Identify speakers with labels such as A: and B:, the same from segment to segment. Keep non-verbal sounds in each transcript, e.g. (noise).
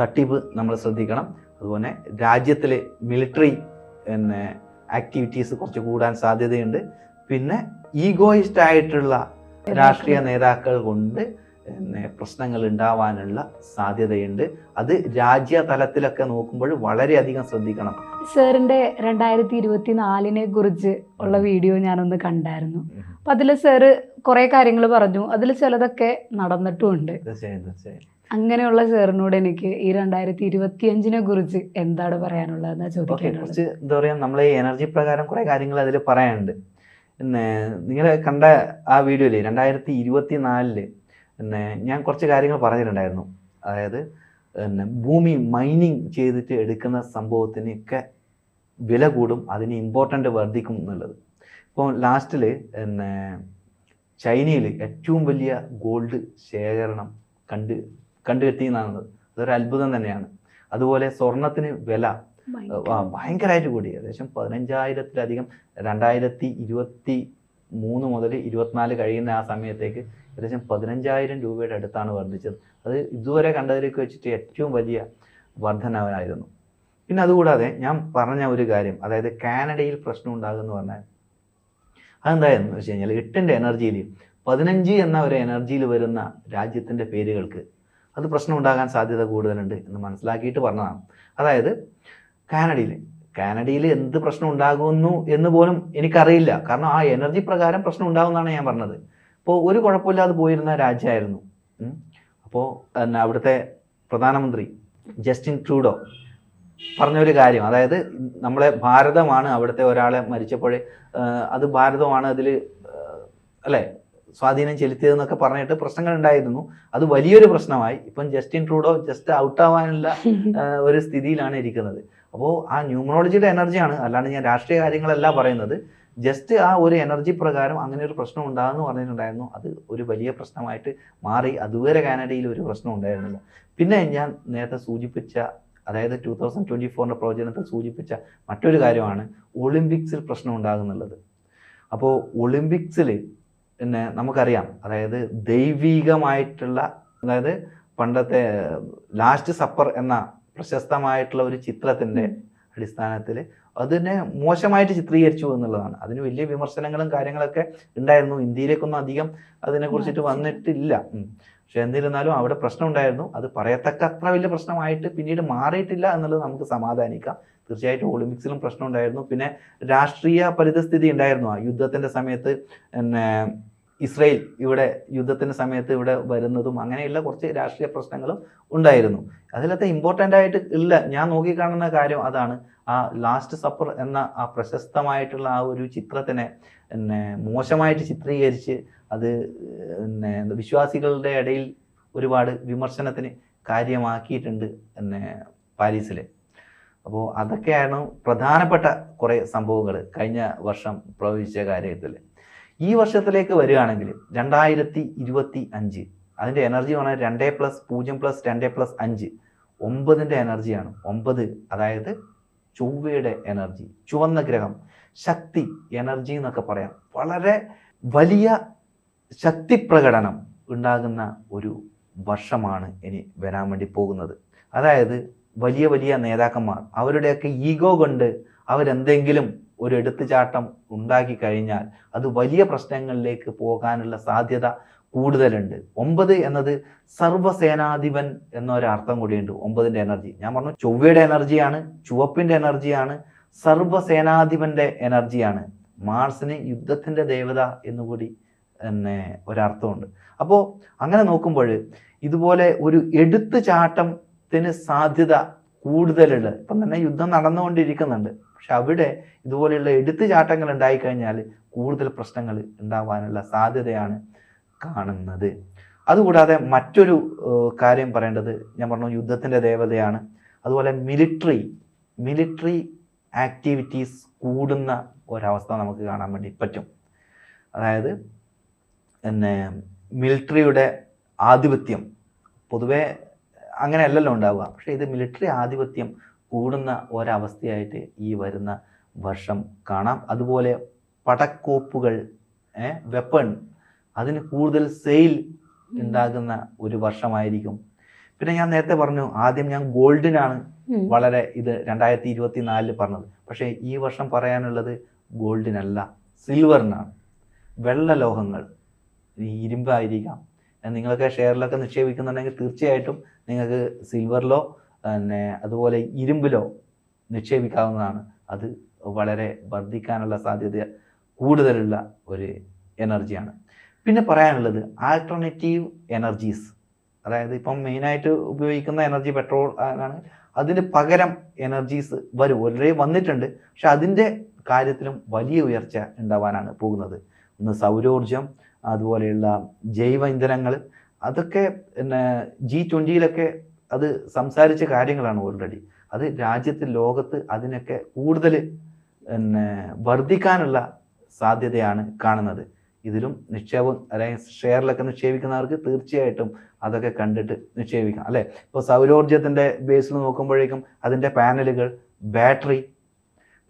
A: തട്ടിപ്പ് നമ്മൾ ശ്രദ്ധിക്കണം. അതുപോലെ രാജ്യത്തിൽ മിലിറ്ററി പിന്നെ ആക്ടിവിറ്റീസ് കുറച്ച് കൂടാൻ സാധ്യതയുണ്ട്. പിന്നെ ഈഗോയിസ്റ്റ് ആയിട്ടുള്ള രാഷ്ട്രീയ നേതാക്കൾ കൊണ്ട് പിന്നെ പ്രശ്നങ്ങൾ ഉണ്ടാവാനുള്ള സാധ്യതയുണ്ട്. അത് രാജ്യ തലത്തിലൊക്കെ നോക്കുമ്പോൾ വളരെയധികം ശ്രദ്ധിക്കണം.
B: സാറിന്റെ രണ്ടായിരത്തി ഇരുപത്തി നാലിനെ കുറിച്ച് ഉള്ള വീഡിയോ ഞാനൊന്ന് കണ്ടായിരുന്നു. അപ്പൊ അതിൽ സാറ് കുറെ കാര്യങ്ങൾ പറഞ്ഞു. അതിൽ ചിലതൊക്കെ നടന്നിട്ടുമുണ്ട്.
A: തീർച്ചയായും തീർച്ചയായും.
B: അങ്ങനെയുള്ള സാറിനോട് എനിക്ക് ഈ രണ്ടായിരത്തി ഇരുപത്തി അഞ്ചിനെ കുറിച്ച് എന്താണ് പറയാനുള്ളതെന്ന് ചോദിക്കാനുള്ളത്?
A: കുറച്ച് എന്താ പറയാ നമ്മളെ ഈ എനർജി പ്രകാരം കുറെ കാര്യങ്ങൾ അതിൽ പറയാനുണ്ട്. പിന്നെ നിങ്ങൾ കണ്ട ആ വീഡിയോയിൽ രണ്ടായിരത്തി ഇരുപത്തി നാലിൽ പിന്നെ ഞാൻ കുറച്ച് കാര്യങ്ങൾ പറഞ്ഞിട്ടുണ്ടായിരുന്നു. അതായത് പിന്നെ ഭൂമി മൈനിങ് ചെയ്തിട്ട് എടുക്കുന്ന സംഭവത്തിനൊക്കെ വില കൂടും അതിന് ഇമ്പോർട്ടന്റ് വർദ്ധിക്കും എന്നുള്ളത്. ഇപ്പോൾ ലാസ്റ്റിൽ പിന്നെ ചൈനയിൽ ഏറ്റവും വലിയ ഗോൾഡ് ശേഖരണം കണ്ട് കണ്ടുകെട്ടിയെന്നാണ്. അതൊരു അത്ഭുതം തന്നെയാണ്. അതുപോലെ സ്വർണത്തിന് വില ഭയങ്കരമായിട്ട് കൂടി. ഏകദേശം പതിനഞ്ചായിരത്തിലധികം രണ്ടായിരത്തി ഇരുപത്തി മൂന്ന് മുതൽ ഇരുപത്തിനാല് കഴിയുന്ന ആ സമയത്തേക്ക് ഏകദേശം പതിനഞ്ചായിരം രൂപയുടെ അടുത്താണ് വർദ്ധിച്ചത്. അത് ഇതുവരെ കണ്ടതിലേക്ക് വെച്ചിട്ട് ഏറ്റവും വലിയ വർധനവായിരുന്നു. പിന്നെ അതുകൂടാതെ ഞാൻ പറഞ്ഞ ഒരു കാര്യം അതായത് കാനഡയിൽ പ്രശ്നം ഉണ്ടാകുമെന്ന് പറഞ്ഞാൽ അതെന്തായെന്ന് വെച്ച് കഴിഞ്ഞാൽ എട്ടിന്റെ എനർജിയിൽ പതിനഞ്ച് എന്ന ഒരു എനർജിയിൽ വരുന്ന രാജ്യത്തിന്റെ പേരുകൾക്ക് അത് പ്രശ്നം ഉണ്ടാകാൻ സാധ്യത കൂടുതലുണ്ട് എന്ന് മനസ്സിലാക്കിയിട്ട് പറഞ്ഞതാണ്. അതായത് കാനഡയിൽ കാനഡയിൽ എന്ത് പ്രശ്നം ഉണ്ടാകുന്നു എന്ന് പോലും എനിക്കറിയില്ല. കാരണം ആ എനർജി പ്രകാരം പ്രശ്നം ഉണ്ടാകുമെന്നാണ് ഞാൻ പറഞ്ഞത്. അപ്പോൾ ഒരു കുഴപ്പമില്ലാതെ പോയിരുന്ന രാജ്യമായിരുന്നു. അപ്പോൾ പിന്നെ അവിടുത്തെ പ്രധാനമന്ത്രി ജസ്റ്റിൻ ട്രൂഡോ പറഞ്ഞൊരു കാര്യം. അതായത് നമ്മളെ ഭാരതമാണ് അവിടുത്തെ ഒരാളെ മരിച്ചപ്പോഴേ അത് ഭാരതമാണ് അതിൽ അല്ലേ? സ്വാധീനം ചെലുത്തിയതെന്നൊക്കെ പറഞ്ഞിട്ട് പ്രശ്നങ്ങൾ ഉണ്ടായിരുന്നു അത് വലിയൊരു പ്രശ്നമായി. ഇപ്പം ജസ്റ്റിൻ ട്രൂഡോ ജസ്റ്റ് ഔട്ട് ആവാനുള്ള (laughs) ഒരു സ്ഥിതിയിലാണ് ഇരിക്കുന്നത്. അപ്പോൾ ആ ന്യൂമറോളജിയുടെ എനർജിയാണ്. അല്ലാണ്ട് ഞാൻ രാഷ്ട്രീയ കാര്യങ്ങളല്ല പറയുന്നത്. ജസ്റ്റ് ആ ഒരു എനർജി പ്രകാരം അങ്ങനെ ഒരു പ്രശ്നം ഉണ്ടാകുമെന്ന് പറഞ്ഞിട്ടുണ്ടായിരുന്നു. അത് ഒരു വലിയ പ്രശ്നമായിട്ട് മാറി. അതുവരെ കാനഡയിൽ ഒരു പ്രശ്നം ഉണ്ടായിരുന്നില്ല. പിന്നെ ഞാൻ നേരത്തെ സൂചിപ്പിച്ച അതായത് ടൂ തൗസൻഡ് ട്വന്റി ഫോറിന്റെ പ്രവചനത്തിൽ സൂചിപ്പിച്ച മറ്റൊരു കാര്യമാണ് ഒളിമ്പിക്സിൽ പ്രശ്നം ഉണ്ടാകുന്നുള്ളത്. അപ്പോൾ ഒളിമ്പിക്സിൽ പിന്നെ നമുക്കറിയാം. അതായത് ദൈവികമായിട്ടുള്ള അതായത് പണ്ടത്തെ ലാസ്റ്റ് സപ്പർ എന്ന പ്രശസ്തമായിട്ടുള്ള ഒരു ചിത്രത്തിന്റെ അടിസ്ഥാനത്തിൽ അതിനെ മോശമായിട്ട് ചിത്രീകരിച്ചു എന്നുള്ളതാണ്. അതിന് വലിയ വിമർശനങ്ങളും കാര്യങ്ങളൊക്കെ ഉണ്ടായിരുന്നു. ഇന്ത്യയിലേക്കൊന്നും അധികം അതിനെ കുറിച്ചിട്ട് വന്നിട്ടില്ല. പക്ഷെ എന്നിരുന്നാലും അവിടെ പ്രശ്നം ഉണ്ടായിരുന്നു അത് പറയത്തക്ക അത്ര വലിയ പ്രശ്നമായിട്ട് പിന്നീട് മാറിയിട്ടില്ല എന്നുള്ളത് നമുക്ക് സമാധാനിക്കാം. തീർച്ചയായിട്ടും ഒളിമ്പിക്സിലും പ്രശ്നം ഉണ്ടായിരുന്നു പിന്നെ രാഷ്ട്രീയ പരിതസ്ഥിതി ഉണ്ടായിരുന്നു. ആ യുദ്ധത്തിന്റെ സമയത്ത് പിന്നെ ഇസ്രയേൽ ഇവിടെ യുദ്ധത്തിന്റെ സമയത്ത് ഇവിടെ വരുന്നതും അങ്ങനെയുള്ള കുറച്ച് രാഷ്ട്രീയ പ്രശ്നങ്ങളും ഉണ്ടായിരുന്നു. അതിലത്തെ ഇമ്പോർട്ടന്റ് ആയിട്ട് ഇല്ല. ഞാൻ നോക്കിക്കാണുന്ന കാര്യം അതാണ്. ആ ലാസ്റ്റ് സപ്പർ എന്ന ആ പ്രശസ്തമായിട്ടുള്ള ആ ഒരു ചിത്രത്തിനെ പിന്നെ മോശമായിട്ട് ചിത്രീകരിച്ച് അത് പിന്നെ വിശ്വാസികളുടെ ഇടയിൽ ഒരുപാട് വിമർശനത്തിന് കാര്യമാക്കിയിട്ടുണ്ട് പിന്നെ പാരീസിൽ അപ്പോൾ അതൊക്കെയാണ് പ്രധാനപ്പെട്ട കുറേ സംഭവങ്ങൾ കഴിഞ്ഞ വർഷം പ്രവചിച്ച കാര്യത്തിൽ ഈ വർഷത്തിലേക്ക് വരികയാണെങ്കിൽ രണ്ടായിരത്തി ഇരുപത്തി അഞ്ച് അതിന്റെ എനർജി പറഞ്ഞാൽ രണ്ടേ പ്ലസ് പൂജ്യം പ്ലസ് രണ്ടേ പ്ലസ് അഞ്ച് ഒമ്പതിന്റെ എനർജിയാണ്. ഒമ്പത് അതായത് ചൊവ്വയുടെ എനർജി ചുവന്ന ഗ്രഹം ശക്തി എനർജി എന്നൊക്കെ പറയാം. വളരെ വലിയ ശക്തി പ്രകടനം ഉണ്ടാകുന്ന ഒരു വർഷമാണ് ഇനി വരാൻ വേണ്ടി പോകുന്നത്. അതായത് വലിയ വലിയ നേതാക്കന്മാർ അവരുടെയൊക്കെ ഈഗോ കൊണ്ട് അവരെന്തെങ്കിലും ഒരു എടുത്തുചാട്ടം ഉണ്ടാക്കി കഴിഞ്ഞാൽ അത് വലിയ പ്രശ്നങ്ങളിലേക്ക് പോകാനുള്ള സാധ്യത കൂടുതലുണ്ട്. ഒമ്പത് എന്നത് സർവസേനാധിപൻ എന്നൊരർത്ഥം കൂടിയുണ്ട്. ഒമ്പതിന്റെ എനർജി. ഞാൻ പറഞ്ഞു ചൊവ്വയുടെ എനർജിയാണ് ചുവപ്പിന്റെ എനർജിയാണ് സർവസേനാധിപന്റെ എനർജിയാണ്. മാർസിന് യുദ്ധത്തിന്റെ ദേവത എന്നുകൂടി പിന്നെ ഒരർത്ഥമുണ്ട്. അപ്പോൾ അങ്ങനെ നോക്കുമ്പോൾ ഇതുപോലെ ഒരു എടുത്തു ചാട്ടത്തിന് സാധ്യത കൂടുതലുണ്ട് ഇപ്പം തന്നെ യുദ്ധം നടന്നുകൊണ്ടിരിക്കുന്നുണ്ട് പക്ഷെ അവിടെ ഇതുപോലെയുള്ള എടുത്തുചാട്ടങ്ങൾ ഉണ്ടായിക്കഴിഞ്ഞാൽ കൂടുതൽ പ്രശ്നങ്ങൾ ഉണ്ടാവാനുള്ള സാധ്യതയാണ് കാണുന്നത്. അതുകൂടാതെ മറ്റൊരു കാര്യം പറയേണ്ടത് ഞാൻ പറഞ്ഞു യുദ്ധത്തിന്റെ ദേവതയാണ്. അതുപോലെ മിലിറ്ററി മിലിറ്ററി ആക്ടിവിറ്റീസ് കൂടുന്ന ഒരവസ്ഥ നമുക്ക് കാണാൻ വേണ്ടി പറ്റും. അതായത് പിന്നെ മിലിറ്ററിയുടെ ആധിപത്യം പൊതുവേ അങ്ങനെയല്ലല്ലോ ഉണ്ടാവുക. പക്ഷേ ഇത് മിലിറ്ററി ആധിപത്യം കൂടുന്ന ഒരവസ്ഥയായിട്ട് ഈ വരുന്ന വർഷം കാണാം. അതുപോലെ പടക്കോപ്പുകൾ വെപ്പൺ അതിന് കൂടുതൽ സെയിൽ ഉണ്ടാകുന്ന ഒരു വർഷമായിരിക്കും. പിന്നെ ഞാൻ നേരത്തെ പറഞ്ഞു ആദ്യം ഞാൻ ഗോൾഡിനാണ് വളരെ ഇത് രണ്ടായിരത്തി ഇരുപത്തി നാലിൽ പറഞ്ഞത്. പക്ഷേ ഈ വർഷം പറയാനുള്ളത് ഗോൾഡിനല്ല സിൽവറിനാണ് വെള്ള ലോഹങ്ങൾ ഇരുമ്പായിരിക്കാം നിങ്ങളൊക്കെ ഷെയറിലൊക്കെ നിക്ഷേപിക്കുന്നുണ്ടെങ്കിൽ തീർച്ചയായിട്ടും നിങ്ങൾക്ക് സിൽവറിലോ പിന്നെ അതുപോലെ ഇരുമ്പിലോ നിക്ഷേപിക്കാവുന്നതാണ്. അത് വളരെ വർദ്ധിക്കാനുള്ള സാധ്യത കൂടുതലുള്ള ഒരു എനർജിയാണ്. പിന്നെ പറയാനുള്ളത് ആൾട്ടർനേറ്റീവ് എനർജീസ് അതായത് ഇപ്പം മെയിനായിട്ട് ഉപയോഗിക്കുന്ന എനർജി പെട്രോൾ ആണ്. അതിന് പകരം എനർജീസ് വരും. ഓൾറെഡി വന്നിട്ടുണ്ട്. പക്ഷെ അതിന്റെ കാര്യത്തിലും വലിയ ഉയർച്ച ഉണ്ടാവാനാണ് പോകുന്നത്. ഒന്ന് സൗരോർജം അതുപോലെയുള്ള ജൈവ ഇന്ധനങ്ങൾ അതൊക്കെ പിന്നെ ജി ട്വന്റിയിലൊക്കെ അത് സംസാരിച്ച കാര്യങ്ങളാണ് ഓൾറെഡി അത് രാജ്യത്ത് ലോകത്ത് അതിനൊക്കെ കൂടുതൽ പിന്നെ വർദ്ധിക്കാനുള്ള സാധ്യതയാണ് കാണുന്നത്. ഇതിലും നിക്ഷേപം അല്ലെങ്കിൽ ഷെയറിലൊക്കെ നിക്ഷേപിക്കുന്നവർക്ക് തീർച്ചയായിട്ടും അതൊക്കെ കണ്ടിട്ട് നിക്ഷേപിക്കാം അല്ലേ? ഇപ്പോൾ സൗരോർജത്തിന്റെ ബേസിൽ നോക്കുമ്പോഴേക്കും അതിന്റെ പാനലുകൾ ബാറ്ററി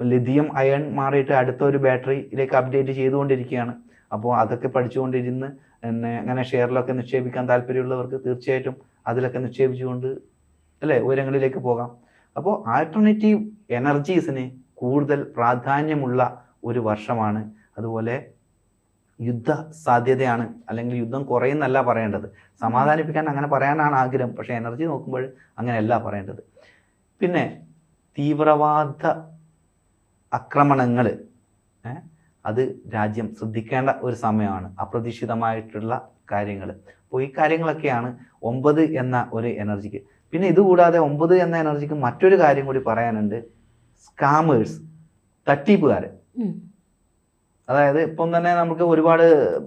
A: ലിഥിയം അയൺ മാറിയിട്ട് അടുത്ത ഒരു ബാറ്ററിയിലേക്ക് അപ്ഡേറ്റ് ചെയ്തുകൊണ്ടിരിക്കുകയാണ്. അപ്പോൾ അതൊക്കെ പഠിച്ചുകൊണ്ടിരുന്ന് എന്നെ അങ്ങനെ ഷെയറിലൊക്കെ നിക്ഷേപിക്കാൻ താല്പര്യമുള്ളവർക്ക് തീർച്ചയായിട്ടും അതിലൊക്കെ നിക്ഷേപിച്ചുകൊണ്ട് അല്ലേ ഉയരങ്ങളിലേക്ക് പോകാം. അപ്പോൾ ആൾട്ടർനേറ്റീവ് എനർജീസിന് കൂടുതൽ പ്രാധാന്യമുള്ള ഒരു വർഷമാണ്. അതുപോലെ യുദ്ധ സാധ്യതയാണ്. അല്ലെങ്കിൽ യുദ്ധം കുറയുന്നല്ല പറയേണ്ടത്. സമാധാനിപ്പിക്കാൻ അങ്ങനെ പറയാനാണ് ആഗ്രഹം. പക്ഷേ എനർജി നോക്കുമ്പോൾ അങ്ങനെയല്ല പറയേണ്ടത്. പിന്നെ തീവ്രവാദ ആക്രമണങ്ങൾ അത് രാജ്യം ശ്രദ്ധിക്കേണ്ട ഒരു സമയമാണ്. അപ്രതീക്ഷിതമായിട്ടുള്ള കാര്യങ്ങൾ അപ്പോൾ ഈ കാര്യങ്ങളൊക്കെയാണ് ഒമ്പത് എന്ന ഒരു എനർജിക്ക്. പിന്നെ ഇതുകൂടാതെ ഒമ്പത് എന്ന എനർജിക്ക് മറ്റൊരു കാര്യം കൂടി പറയാനുണ്ട്. സ്കാമേഴ്സ് തട്ടിപ്പുകാർ അതായത് ഇപ്പം തന്നെ നമുക്ക് ഒരുപാട്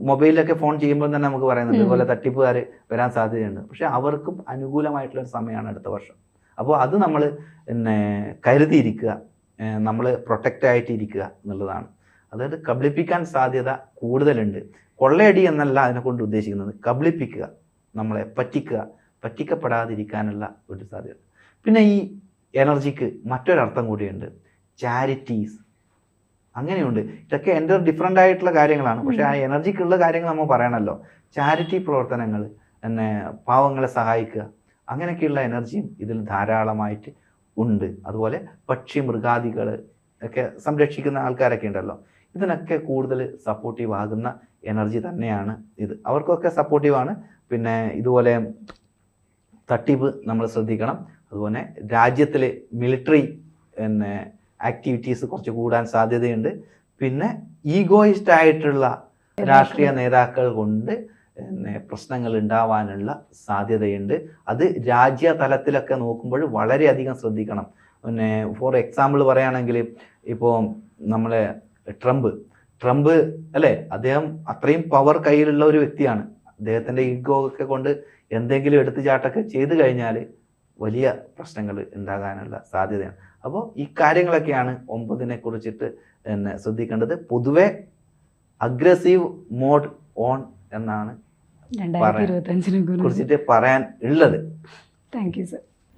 A: മൊബൈലിലൊക്കെ ഫോൺ ചെയ്യുമ്പോൾ തന്നെ നമുക്ക് പറയുന്നുണ്ട്. ഇതുപോലെ തട്ടിപ്പുകാർ വരാൻ സാധ്യതയുണ്ട്. പക്ഷെ അവർക്കും അനുകൂലമായിട്ടുള്ള ഒരു സമയമാണ് അടുത്ത വർഷം. അപ്പോൾ അത് നമ്മൾ പിന്നെ കരുതിയിരിക്കുക. നമ്മൾ പ്രൊട്ടക്റ്റ് ആയിട്ട് ഇരിക്കുക എന്നുള്ളതാണ്. അതായത് കബളിപ്പിക്കാൻ സാധ്യത കൂടുതലുണ്ട്. കൊള്ളയടി എന്നല്ല അതിനെ കൊണ്ട് ഉദ്ദേശിക്കുന്നത്. കബളിപ്പിക്കുക നമ്മളെ പറ്റിക്കുക പറ്റിക്കപ്പെടാതിരിക്കാനുള്ള ഒരു സാധ്യത. പിന്നെ ഈ എനർജിക്ക് മറ്റൊരർത്ഥം കൂടിയുണ്ട്. ചാരിറ്റീസ്. അങ്ങനെയുണ്ട്. ഇതൊക്കെ എന്റെ ഡിഫറെന്റ് ആയിട്ടുള്ള കാര്യങ്ങളാണ്. പക്ഷേ ആ എനർജിക്കുള്ള കാര്യങ്ങൾ നമ്മൾ പറയണമല്ലോ. ചാരിറ്റി പ്രവർത്തനങ്ങൾ പിന്നെ പാവങ്ങളെ സഹായിക്കുക അങ്ങനെയൊക്കെയുള്ള എനർജിയും ഇതിൽ ധാരാളമായിട്ട് ഉണ്ട്. അതുപോലെ പക്ഷി മൃഗാദികൾ ഒക്കെ സംരക്ഷിക്കുന്ന ആൾക്കാരൊക്കെ ഉണ്ടല്ലോ. ഇതിനൊക്കെ കൂടുതൽ സപ്പോർട്ടീവ് ആകുന്ന എനർജി തന്നെയാണ് ഇത്. അവർക്കൊക്കെ സപ്പോർട്ടീവാണ് പിന്നെ ഇതുപോലെ തട്ടിപ്പ് നമ്മൾ ശ്രദ്ധിക്കണം. അതുപോലെ രാജ്യത്തിൽ മിലിറ്ററി പിന്നെ ആക്ടിവിറ്റീസ് കുറച്ച് കൂടാൻ സാധ്യതയുണ്ട്. പിന്നെ ഈഗോയിസ്റ്റ് ആയിട്ടുള്ള രാഷ്ട്രീയ നേതാക്കൾ. കൊണ്ട് പിന്നെ പ്രശ്നങ്ങൾ ഉണ്ടാവാനുള്ള സാധ്യതയുണ്ട്. അത് രാജ്യ തലത്തിലൊക്കെ നോക്കുമ്പോൾ വളരെയധികം ശ്രദ്ധിക്കണം. പിന്നെ ഫോർ എക്സാമ്പിൾ പറയുകയാണെങ്കിൽ ഇപ്പോൾ നമ്മളെ ട്രംപ്. ട്രംപ് അല്ലേ അദ്ദേഹം അത്രയും പവർ കയ്യിലുള്ള ഒരു വ്യക്തിയാണ്. അദ്ദേഹത്തിന്റെ ഈഗോ ഒക്കെ കൊണ്ട് എന്തെങ്കിലും എടുത്തു ചാട്ടൊക്കെ ചെയ്തു കഴിഞ്ഞാൽ വലിയ പ്രശ്നങ്ങൾ ഉണ്ടാകാനുള്ള സാധ്യതയാണ്. അപ്പോൾ ഈ കാര്യങ്ങളൊക്കെയാണ് ഒമ്പതിനെ കുറിച്ചിട്ട് പിന്നെ ശ്രദ്ധിക്കേണ്ടത്. പൊതുവെ അഗ്രസീവ് മോഡ് ഓൺ എന്നാണ് കുറിച്ചിട്ട് പറയാൻ ഉള്ളത്.
B: Thank you sir